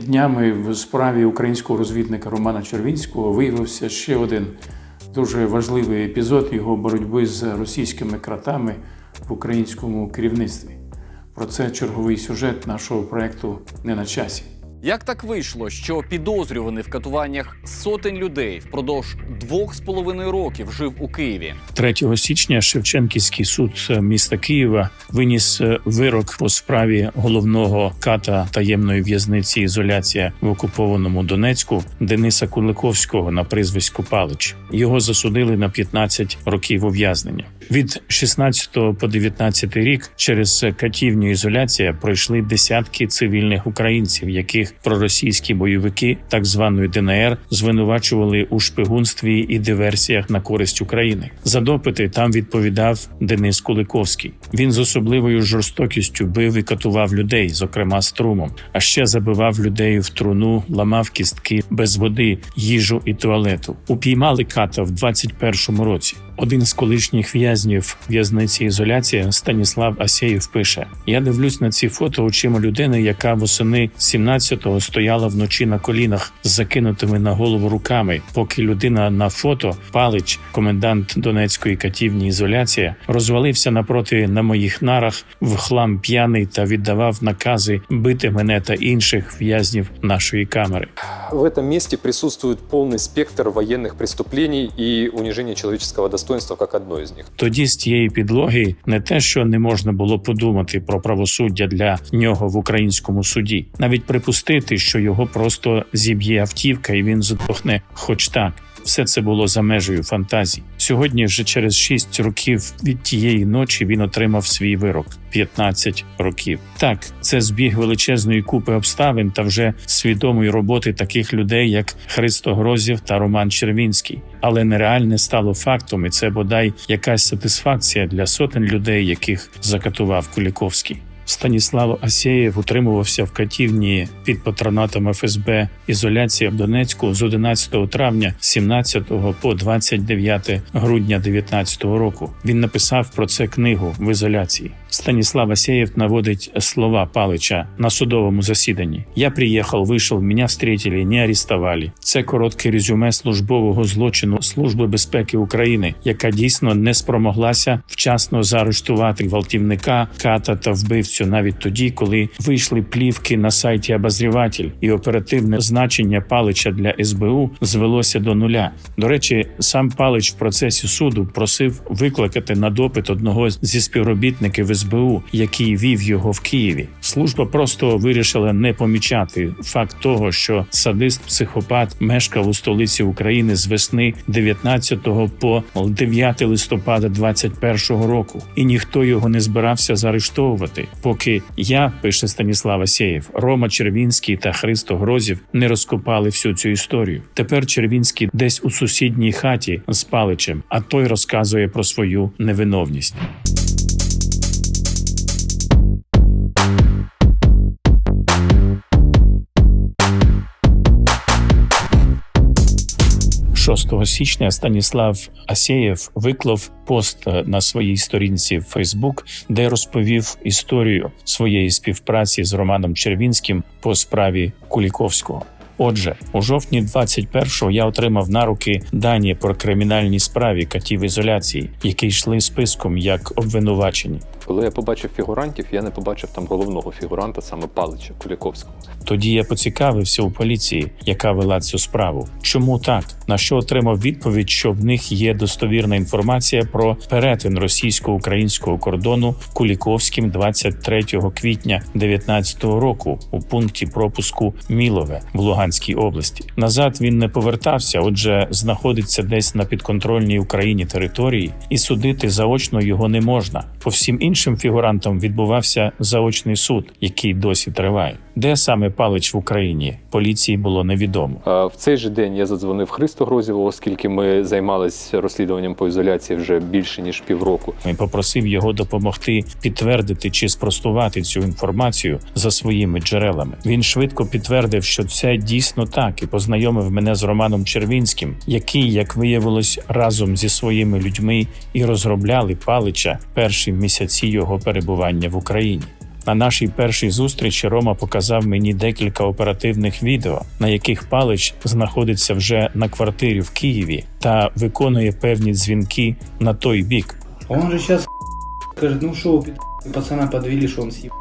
Днями в справі українського розвідника Романа Червінського виявився ще один дуже важливий епізод його боротьби з російськими кратами в українському керівництві. Про це черговий сюжет нашого проекту не на часі. Як так вийшло, що підозрюваний в катуваннях сотень людей впродовж двох з половиною років жив у Києві? 3 січня Шевченківський суд міста Києва виніс е, вирок по справі головного ката таємної в'язниці ізоляція в окупованому Донецьку Дениса Куликовського на прізвиську Палич. Його засудили на 15 років ув'язнення. Від 16 по 19 рік через катівню ізоляція пройшли десятки цивільних українців, яких проросійські бойовики так званої ДНР звинувачували у шпигунстві і диверсіях на користь України. За допити там відповідав Денис Куликовський. Він з особливою жорстокістю бив і катував людей, зокрема струмом, а ще забивав людей в труну, ламав кістки без води, їжу і туалету. Упіймали ката в 21-му році. Один з колишніх в'язнів в'язниці ізоляція Станіслав Асєєв пише: Я дивлюсь на ці фото очима людини, яка восени 17-го стояла вночі на колінах з закинутими на голову руками, поки людина на фото палич, комендант Донецької катівні ізоляція, розвалився напроти на моїх нарах в хлам п'яний та віддавав накази бити мене та інших в'язнів нашої камери. В этом месте присутствует полный спектр военных преступлений и унижения человеческого достоинства как одно из них. Тоді з цієї підлоги не те, що не можна було подумати про правосуддя для нього в українському суді, навіть припустити, що його просто зіб'є автівка, і він здохне, хоч так. Все це було за межею фантазій. Сьогодні, вже через 6 років від тієї ночі, він отримав свій вирок 15 років. Так, це збіг величезної купи обставин та вже свідомої роботи таких людей, як Христо Грозів та Роман Червінський. Але нереальне стало фактом, і це бодай якась сатисфакція для сотень людей, яких закатував Куліковський. Станіслав Асєєв утримувався в катівні під патронатом ФСБ ізоляція в Донецьку з 11 травня 17 по 29 грудня 19 року. Він написав про це книгу в ізоляції. Станіслав Асєєв наводить слова Палича на судовому засіданні. Я приїхав, вийшов, мене встретили, не арестували. Це коротке резюме службового злочину Служби безпеки України, яка дійсно не спромоглася вчасно заарештувати гвалтівника, ката та вбивцю навіть тоді, коли вийшли плівки на сайті Обозріватель, і оперативне значення Палича для СБУ звелося до нуля. До речі, сам Палич в процесі суду просив викликати на допит одного зі співробітників СБУ, який вів його в Києві. Служба просто вирішила не помічати факт того, що садист-психопат мешкав у столиці України з весни 19 по 9 листопада 21 року, і ніхто його не збирався заарештовувати, поки я, пише Станіслав Асєєв, Рома Червінський та Христо Грозів не розкопали всю цю історію. Тепер Червінський десь у сусідній хаті з паличем, а той розказує про свою невиновність. «6 січня Станіслав Асєєв виклав пост е, на своїй сторінці в Фейсбук, де розповів історію своєї співпраці з Романом Червінським по справі Куліковського. Отже, у жовтні 21-го я отримав на руки дані про кримінальній справі катів ізоляції, які йшли списком як обвинувачені. Коли я побачив фігурантів, я не побачив там головного фігуранта, саме Палича Куліковського. Тоді я поцікавився у поліції, яка вела цю справу. Чому так? На що отримав відповідь, що в них є достовірна інформація про перетин російсько-українського кордону Куліковським 23 квітня 19 року у пункті пропуску Мілове в Луганській області. Назад він не повертався, отже, знаходиться десь на підконтрольній Україні території, і судити заочно його не можна. По всім іншим фігурантам відбувався заочний суд, який досі триває. Де саме Палич в Україні поліції було невідомо. В цей же день я задзвонив Христу Грозєву, оскільки ми займалися розслідуванням по ізоляції вже більше ніж півроку. і попросив його допомогти підтвердити чи спростувати цю інформацію за своїми джерелами. Він швидко підтвердив, що це дійсно так, і познайомив мене з Романом Червінським, який, як виявилось, разом зі своїми людьми і розробляли палича перші місяці його перебування в Україні. На нашій першій зустрічі Рома показав мені декілька оперативних відео, на яких Палич знаходиться вже на квартирі в Києві та виконує певні дзвінки на той бік. Он же сейчас скажет, ну пи***, пацана подвели, что он его.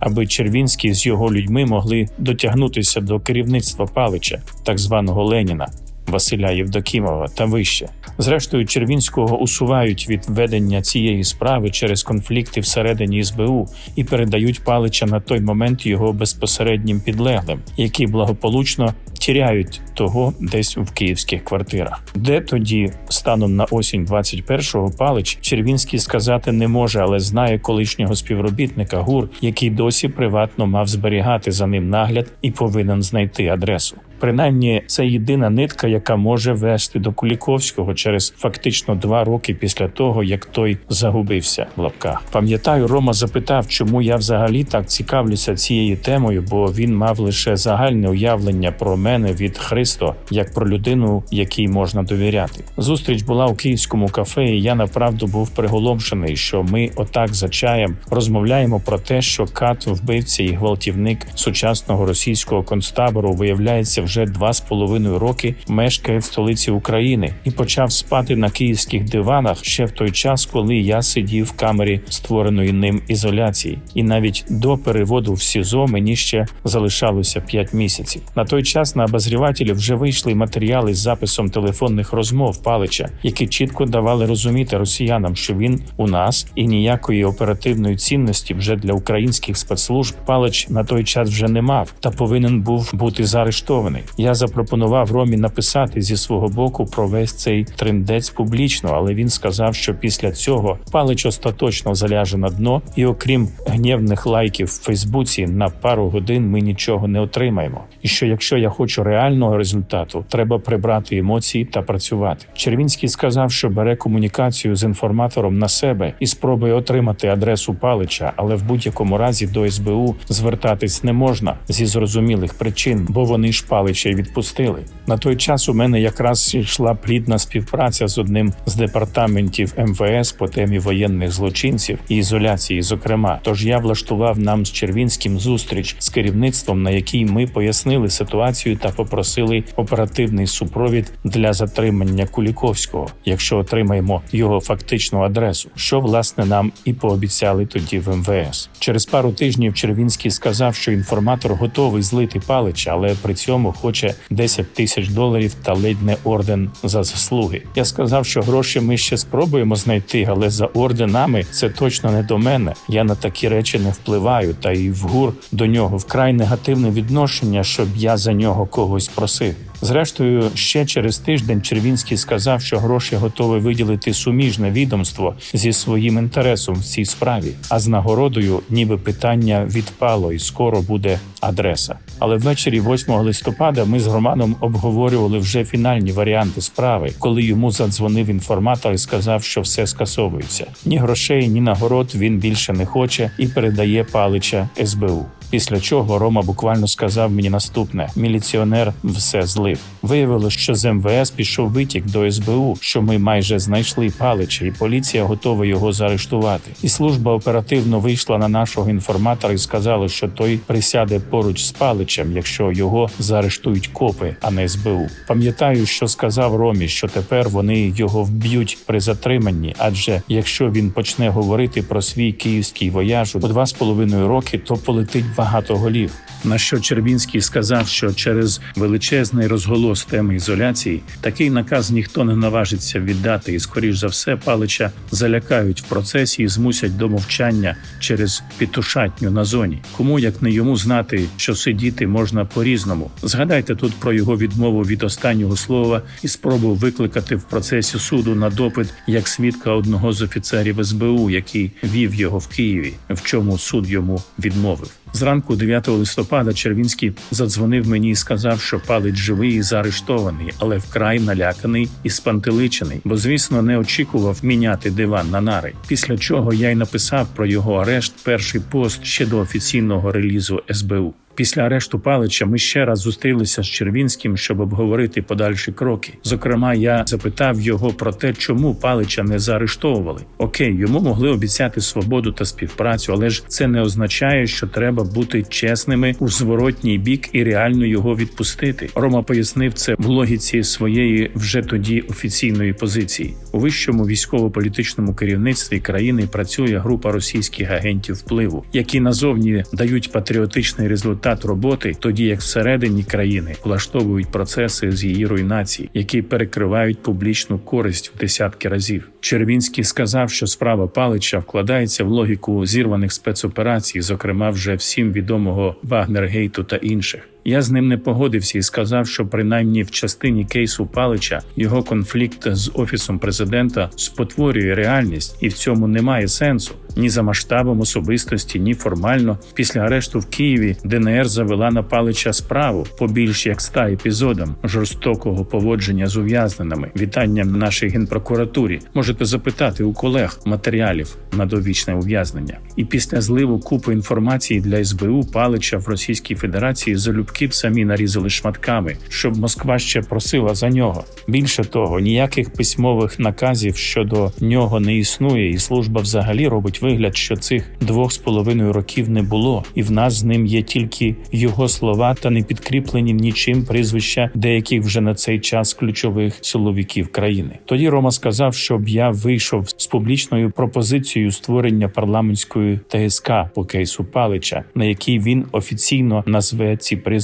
аби Червінський з його людьми могли дотягнутися до керівництва Палича, так званого Леніна. Василя Євдокімова та вище. Зрештою, Червінського усувають від ведення цієї справи через конфлікти всередині СБУ і передають Палича на той момент його безпосереднім підлеглим, які благополучно тіряють того десь в київських квартирах. Де тоді, станом на осінь 21-го, Палич Червінський сказати не може, але знає колишнього співробітника ГУР, який досі приватно мав зберігати за ним нагляд і повинен знайти адресу. Принаймні, це єдина нитка, яка може вести до Куліковського через фактично два роки після того, як той загубився в лапках. Пам'ятаю, Рома запитав, чому я взагалі так цікавлюся цією темою, бо він мав лише загальне уявлення про мене від Христо, як про людину, якій можна довіряти. Зустріч була у київському кафе, і я направду був приголомшений, що ми отак за чаєм розмовляємо про те, що кат, вбивця і гвалтівник сучасного російського концтабору виявляється вже два з половиною роки мешкає в столиці України і почав спати на київських диванах ще в той час, коли я сидів в камері створеної ним ізоляції, і навіть до переводу в СІЗО мені ще залишалося 5 місяців. На той час на обозрівателі вже вийшли матеріали з записом телефонних розмов Палича, які чітко давали розуміти росіянам, що він у нас і ніякої оперативної цінності вже для українських спецслужб Палич на той час вже не мав та повинен був бути заарештований. Я запропонував Ромі написати зі свого боку про весь цей триндець публічно, але він сказав, що після цього Палич остаточно заляже на дно, і окрім гнівних лайків в Фейсбуці на пару годин ми нічого не отримаємо. І що якщо я хочу реального результату, треба прибрати емоції та працювати. Червінський сказав, що бере комунікацію з інформатором на себе і спробує отримати адресу Палича, але в будь-якому разі до СБУ звертатись не можна зі зрозумілих причин, бо вони ж Палича й відпустили. На той час у мене якраз йшла плідна співпраця з одним з департаментів МВС по темі воєнних злочинців і ізоляції. Зокрема, тож я влаштував нам з Червінським зустріч з керівництвом, на якій ми пояснили ситуацію та попросили оперативний супровід для затримання Куліковського, якщо отримаємо його фактичну адресу, що власне нам і пообіцяли тоді в МВС. Через пару тижнів Червінський сказав, що інформатор готовий злити палича, але при цьому хоче 10 тисяч доларів та ледь не орден за заслуги. Я сказав, що гроші ми ще спробуємо знайти, але за орденами це точно не до мене. Я на такі речі не впливаю, та й в ГУР до нього вкрай негативне відношення, щоб я за нього когось просив. Зрештою, ще через тиждень Червінський сказав, що гроші готові виділити суміжне відомство зі своїм інтересом в цій справі. А з нагородою, ніби питання відпало, і скоро буде адреса. Але ввечері 8 листопада ми з Романом обговорювали вже фінальні варіанти справи, коли йому задзвонив інформатор і сказав, що все скасовується. Ні грошей, ні нагород він більше не хоче і передає палича СБУ. Після чого Рома буквально сказав мені наступне: міліціонер все злив. Виявилось, що з МВС пішов витік до СБУ, що ми майже знайшли палича, і поліція готова його заарештувати. І служба оперативно вийшла на нашого інформатора і сказала, що той присяде поруч з паличем, якщо його заарештують копи, а не СБУ. Пам'ятаю, що сказав Ромі, що тепер вони його вб'ють при затриманні, адже якщо він почне говорити про свій київський вояж у два з половиною роки, то полетить багато голів. На що Червінський сказав, що через величезний розголос теми ізоляції такий наказ ніхто не наважиться віддати, і скоріш за все палича залякають в процесі і змусять до мовчання через пітушатню на зоні. Кому як не йому знати, що сидіти можна по-різному. Згадайте тут про його відмову від останнього слова і спробу викликати в процесі суду на допит як свідка одного з офіцерів СБУ, який вів його в Києві, в чому суд йому відмовив. Зранку 9 листопада Червінський задзвонив мені і сказав, що палець живий і заарештований, але вкрай наляканий і спантеличений, бо, звісно, не очікував міняти диван на нари. Після чого я й написав про його арешт перший пост ще до офіційного релізу СБУ. Після арешту Палича ми ще раз зустрілися з Червінським, щоб обговорити подальші кроки. Зокрема, я запитав його про те, чому Палича не заарештовували. Окей, йому могли обіцяти свободу та співпрацю, але ж це не означає, що треба бути чесними у зворотній бік і реально його відпустити. Рома пояснив це в логіці своєї вже тоді офіційної позиції. У вищому військово-політичному керівництві країни працює група російських агентів впливу, які назовні дають патріотичний результат роботи, тоді як всередині країни влаштовують процеси з її руйнації, які перекривають публічну користь в десятки разів. Червінський сказав, що справа Палича вкладається в логіку зірваних спецоперацій, зокрема вже всім відомого Вагнергейту та інших. Я з ним не погодився і сказав, що принаймні в частині кейсу Палича його конфлікт з офісом президента спотворює реальність, і в цьому немає сенсу ні за масштабом особистості, ні формально. Після арешту в Києві ДНР завела на Палича справу по більш як ста епізодам жорстокого поводження з ув'язненими. Вітанням нашій генпрокуратурі можете запитати у колег матеріалів на довічне ув'язнення. І після зливу купи інформації для СБУ Палича в Російській Федерації залюбки б самі нарізали шматками, щоб Москва ще просила за нього. Більше того, ніяких письмових наказів щодо нього не існує, і служба взагалі робить вигляд, що цих двох з половиною років не було, і в нас з ним є тільки його слова та не підкріплені нічим прізвища деяких вже на цей час ключових силовиків країни. Тоді Рома сказав, щоб я вийшов з публічною пропозицією створення парламентської ТСК по кейсу Палича, на якій він офіційно назве ці прізвища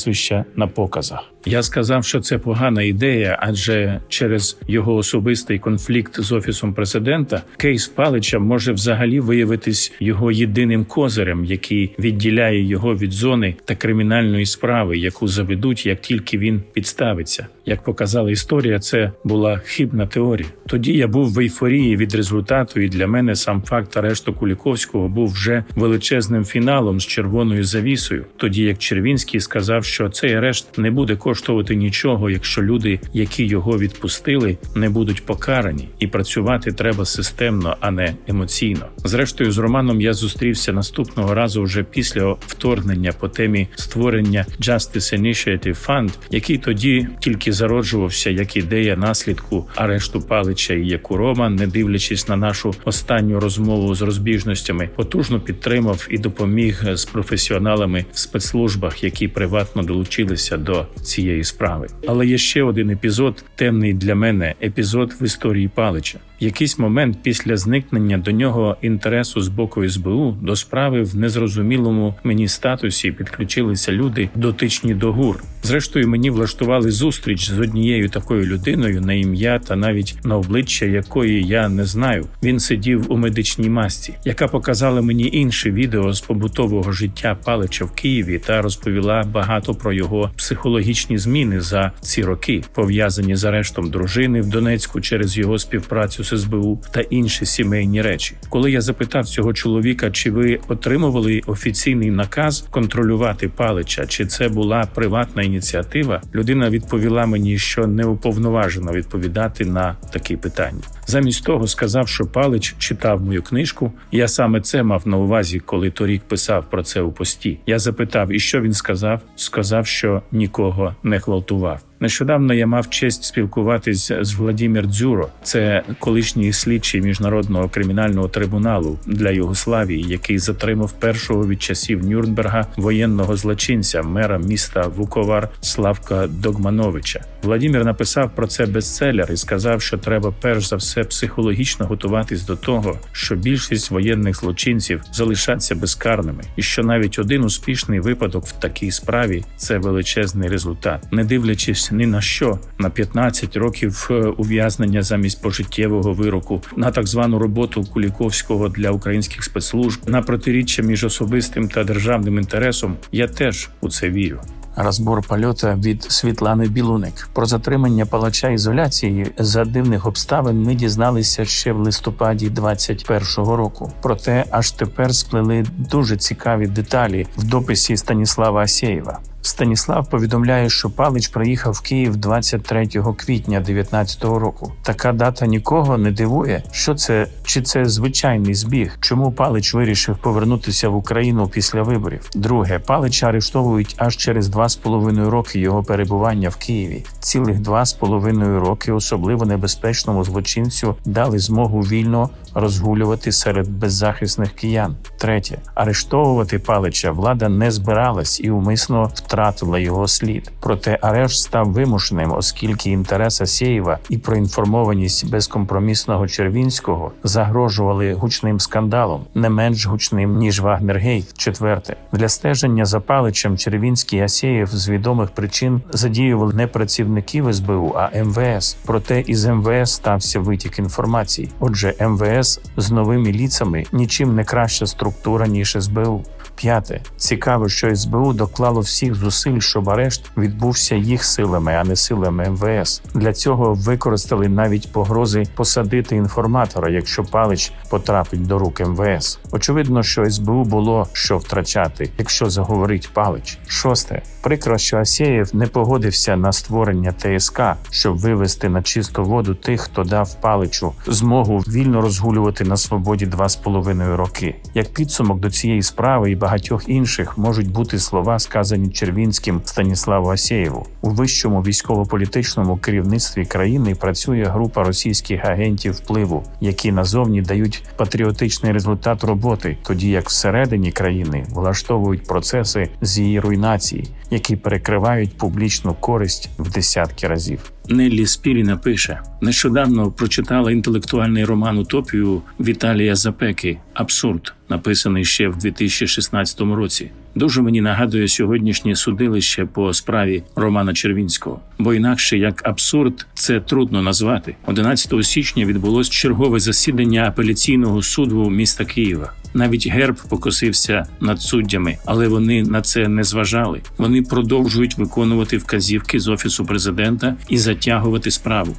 на показах. Я сказав, що це погана ідея, адже через його особистий конфлікт з офісом президента кейс Палича може взагалі виявитись його єдиним козирем, який відділяє його від зони та кримінальної справи, яку заведуть, як тільки він підставиться. Як показала історія, це була хибна теорія. Тоді я був в ейфорії від результату, і для мене сам факт арешту Куліковського був вже величезним фіналом з червоною завісою. Тоді як Червінський сказав, що цей арешт не буде коштувати нічого, якщо люди, які його відпустили, не будуть покарані, і працювати треба системно, а не емоційно. Зрештою, з Романом я зустрівся наступного разу вже після вторгнення по темі створення Justice Initiative Fund, який тоді тільки зароджувався як ідея наслідку арешту Палича, і яку Роман, не дивлячись на нашу останню розмову з розбіжностями, потужно підтримав і допоміг з професіоналами в спецслужбах, які приватно долучилися до цієї справи. Але є ще один епізод, темний для мене епізод в історії Палича. Якийсь момент після зникнення до нього інтересу з боку СБУ до справи в незрозумілому мені статусі підключилися люди, дотичні до ГУР. Зрештою, мені влаштували зустріч з однією такою людиною на ім'я та навіть на обличчя якої я не знаю. Він сидів у медичній масці, яка показала мені інше відео з побутового життя Палича в Києві та розповіла багато про його психологічні зміни за ці роки, пов'язані з арештом дружини в Донецьку через його співпрацю з СБУ та інші сімейні речі. Коли я запитав цього чоловіка, чи ви отримували офіційний наказ контролювати Палича, чи це була приватна ініціатива, людина відповіла мені, що не уповноважена відповідати на такі питання. Замість того сказав, що Палич читав мою книжку. Я саме це мав на увазі, коли торік писав про це у пості. Я запитав, і що він сказав? Сказав, що нікого не гвалтував. Нещодавно я мав честь спілкуватись з Владімір Дзюро, це колишній слідчий міжнародного кримінального трибуналу для Югославії, який затримав першого від часів Нюрнберга воєнного злочинця, мера міста Вуковар Славка Догмановича. Владімір написав про це бестселер і сказав, що треба перш за все психологічно готуватись до того, що більшість воєнних злочинців залишаться безкарними, і що навіть один успішний випадок в такій справі це величезний результат, не дивлячись ні на що на 15 років е, ув'язнення замість пожиттєвого вироку, на так звану роботу Куліковського для українських спецслужб, на протиріччя між особистим та державним інтересом. Я теж у це вірю. Розбор польота від Світлани Білуник про затримання палача ізоляції за дивних обставин. Ми дізналися ще в листопаді 21-го року. Проте аж тепер сплели дуже цікаві деталі в дописі Станіслава Асєєва. Станіслав повідомляє, що Палич приїхав в Київ 23 квітня 19-го року. Така дата нікого не дивує. Що це чи це звичайний збіг? Чому Палич вирішив повернутися в Україну після виборів? Друге, Палича арештовують аж через два з половиною роки його перебування в Києві. Цілих два з половиною роки особливо небезпечному злочинцю дали змогу вільно розгулювати серед беззахисних киян. Третє, арештовувати Палича влада не збиралась і умисно втратила його слід. Проте арешт став вимушеним, оскільки інтерес Асєєва і проінформованість безкомпромісного Червінського загрожували гучним скандалом, не менш гучним ніж Вагнергейт. Четверте для стеження за Паличем Червінський і Асєєв з відомих причин задіювали не працівників СБУ, а МВС. Проте із МВС стався витік інформації. Отже, МВС з новими ліцами нічим не краща структура ніж СБУ. П'яте цікаво, що СБУ доклало всіх зусиль, щоб арешт відбувся їх силами, а не силами МВС. Для цього використали навіть погрози посадити інформатора, якщо палич потрапить до рук МВС. Очевидно, що СБУ було що втрачати, якщо заговорить палич. Шосте прикро, що Асєєв не погодився на створення ТСК, щоб вивести на чисту воду тих, хто дав паличу змогу вільно розгулювати на свободі два з половиною роки. Як підсумок до цієї справи і багатьох інших можуть бути слова, сказані Червінським Станіславу Асєєву. У вищому військово-політичному керівництві країни працює група російських агентів впливу, які назовні дають патріотичний результат роботи, тоді як всередині країни влаштовують процеси з її руйнації, які перекривають публічну користь в десятки разів. Неллі Спіріна пише: нещодавно прочитала інтелектуальний роман Утопію Віталія Запеки Абсурд, написаний ще в 2016 році. Дуже мені нагадує сьогоднішнє судилище по справі Романа Червінського, бо інакше як абсурд це трудно назвати. 11 січня відбулось чергове засідання апеляційного суду міста Києва. Навіть герб покосився над суддями, але вони на це не зважали. Вони продовжують виконувати вказівки з офісу президента і затягувати справу.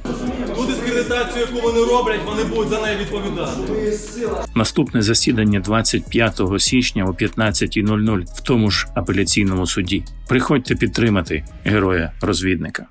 Яку вони роблять, вони будуть за неї відповідати. Наступне засідання 25 січня о 15.00 в тому ж апеляційному суді. Приходьте підтримати героя розвідника.